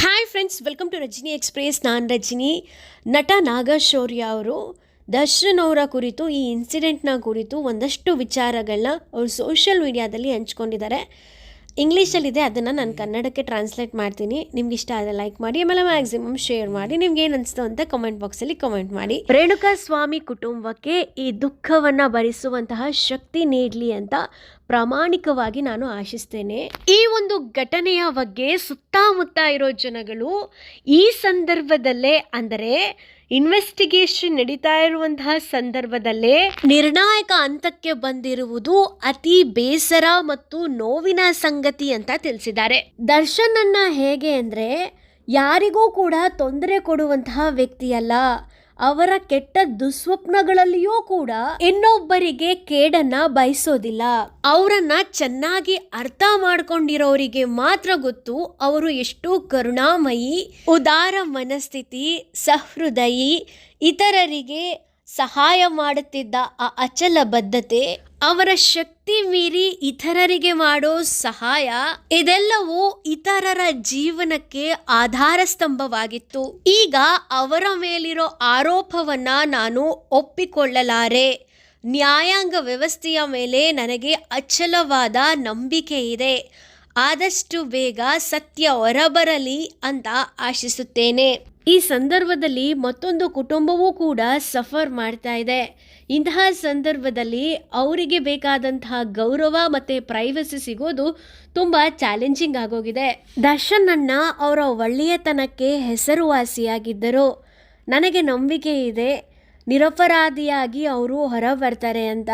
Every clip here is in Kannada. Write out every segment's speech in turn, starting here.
Hi friends welcome to Rajini express ನಾನು ರಜಿನಿ. ನಟ ನಾಗಶೌರ್ಯ ಅವರು ದರ್ಶನ್ ಅವರ ಕುರಿತು, ಈ ಇನ್ಸಿಡೆಂಟ್ನ ಕುರಿತು ಒಂದಷ್ಟು ವಿಚಾರಗಳನ್ನ ಅವರು ಸೋಷಿಯಲ್ ಮೀಡಿಯಾದಲ್ಲಿ ಹಂಚ್ಕೊಂಡಿದ್ದಾರೆ. ಇಂಗ್ಲೀಷಲ್ಲಿದೆ ಅದನ್ನು ನಾನು ಕನ್ನಡಕ್ಕೆ ಟ್ರಾನ್ಸ್ಲೇಟ್ ಮಾಡ್ತೀನಿ. ನಿಮ್ಗೆ ಇಷ್ಟ ಆದರೆ ಲೈಕ್ ಮಾಡಿ ಆಮೇಲೆ ಮ್ಯಾಕ್ಸಿಮಮ್ ಶೇರ್ ಮಾಡಿ. ನಿಮ್ಗೆ ಏನು ಅನಿಸ್ತು ಅಂತ ಕಮೆಂಟ್ ಬಾಕ್ಸಲ್ಲಿ ಕಮೆಂಟ್ ಮಾಡಿ. ರೇಣುಕಾ ಸ್ವಾಮಿ ಕುಟುಂಬಕ್ಕೆ ಈ ದುಃಖವನ್ನು ಭರಿಸುವಂತಹ ಶಕ್ತಿ ನೀಡಲಿ ಅಂತ ಪ್ರಾಮಾಣಿಕವಾಗಿ ನಾನು ಆಶಿಸ್ತೇನೆ. ಈ ಒಂದು ಘಟನೆಯ ಬಗ್ಗೆ ಸುತ್ತಮುತ್ತ ಇರೋ ಜನಗಳು ಈ ಸಂದರ್ಭದಲ್ಲೇ ಅಂದರೆ ಇನ್ವೆಸ್ಟಿಗೇಷನ್ ನಡೀತಾ ಇರುವಂತಹ ಸಂದರ್ಭದಲ್ಲೇ ನಿರ್ಣಾಯಕ ಹಂತಕ್ಕೆ ಬಂದಿರುವುದು ಅತಿ ಬೇಸರ ಮತ್ತು ನೋವಿನ ಸಂಗತಿ ಅಂತ ತಿಳಿಸಿದ್ದಾರೆ. ದರ್ಶನ್ ಅನ್ನ ಹೇಗೆ ಅಂದ್ರೆ ಯಾರಿಗೂ ಕೂಡ ತೊಂದರೆ ಕೊಡುವಂತಹ ವ್ಯಕ್ತಿಯಲ್ಲ. ಅವರ ಕೆಟ್ಟ ದುಸ್ವಪ್ನಗಳಲ್ಲಿಯೂ ಕೂಡ ಇನ್ನೊಬ್ಬರಿಗೆ ಕೇಡನ್ನ ಬಯಸೋದಿಲ್ಲ. ಅವರನ್ನ ಚೆನ್ನಾಗಿ ಅರ್ಥ ಮಾಡ್ಕೊಂಡಿರೋರಿಗೆ ಮಾತ್ರ ಗೊತ್ತು ಅವರು ಎಷ್ಟು ಕರುಣಾಮಯಿ, ಉದಾರ ಮನಸ್ಥಿತಿ, ಸಹೃದಯಿ, ಇತರರಿಗೆ ಸಹಾಯ ಮಾಡುತ್ತಿದ್ದ ಆ ಅಚಲ ಬದ್ಧತೆ. ಅವರ ಶಕ್ತಿ ಮೀರಿ ಇತರರಿಗೆ ಮಾಡೋ ಸಹಾಯ, ಇದೆಲ್ಲವೂ ಇತರರ ಜೀವನಕ್ಕೆ ಆಧಾರ ಸ್ತಂಭವಾಗಿತ್ತು ಈಗ ಅವರ ಮೇಲಿರೋ ಆರೋಪವನ್ನ ನಾನು ಒಪ್ಪಿಕೊಳ್ಳಲಾರೆ. ನ್ಯಾಯಾಂಗ ವ್ಯವಸ್ಥೆಯ ಮೇಲೆ ನನಗೆ ಅಚಲವಾದ ನಂಬಿಕೆ ಇದೆ. ಆದಷ್ಟು ಬೇಗ ಸತ್ಯ ಹೊರಬರಲಿ ಅಂತ ಆಶಿಸುತ್ತೇನೆ. ಈ ಸಂದರ್ಭದಲ್ಲಿ ಮತ್ತೊಂದು ಕುಟುಂಬವೂ ಕೂಡ ಸಫರ್ ಮಾಡ್ತಾ ಇದೆ. ಇಂತಹ ಸಂದರ್ಭದಲ್ಲಿ ಅವರಿಗೆ ಬೇಕಾದಂತಹ ಗೌರವ ಮತ್ತು ಪ್ರೈವಸಿ ಸಿಗೋದು ತುಂಬ ಚಾಲೆಂಜಿಂಗ್ ಆಗೋಗಿದೆ. ದರ್ಶನ್ ಅಣ್ಣ ಅವರ ಒಳ್ಳೆಯತನಕ್ಕೆ ಹೆಸರುವಾಸಿಯಾಗಿದ್ದರು. ನನಗೆ ನಂಬಿಕೆ ಇದೆ. ನಿರಪರಾಧಿಯಾಗಿ ಅವರು ಹೊರ ಬರ್ತಾರೆ ಅಂತ.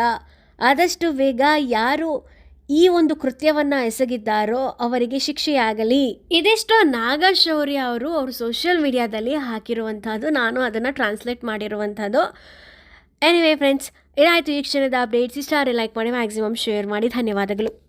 ಆದಷ್ಟು ಬೇಗ ಯಾರು ಈ ಒಂದು ಕೃತ್ಯವನ್ನ ಎಸಗಿದ್ದಾರೋ ಅವರಿಗೆ ಶಿಕ್ಷೆಯಾಗಲಿ. ಇದಿಷ್ಟು ನಾಗಶೌರ್ಯ ಅವರು ಅವರು ಸೋಷಿಯಲ್ ಮೀಡಿಯಾದಲ್ಲಿ ಹಾಕಿರುವಂಥದ್ದು, ನಾನು ಅದನ್ನು ಟ್ರಾನ್ಸ್ಲೇಟ್ ಮಾಡಿರುವಂಥದ್ದು. ಎನಿವೇ ಫ್ರೆಂಡ್ಸ್ ಇದಾಯಿತು ಈ ಕ್ಷಣದ ಅಪ್ಡೇಟ್ಸ್ ಇಷ್ಟ ಲೈಕ್ ಮಾಡಿ ಮ್ಯಾಕ್ಸಿಮಮ್ ಶೇರ್ ಮಾಡಿ. ಧನ್ಯವಾದಗಳು.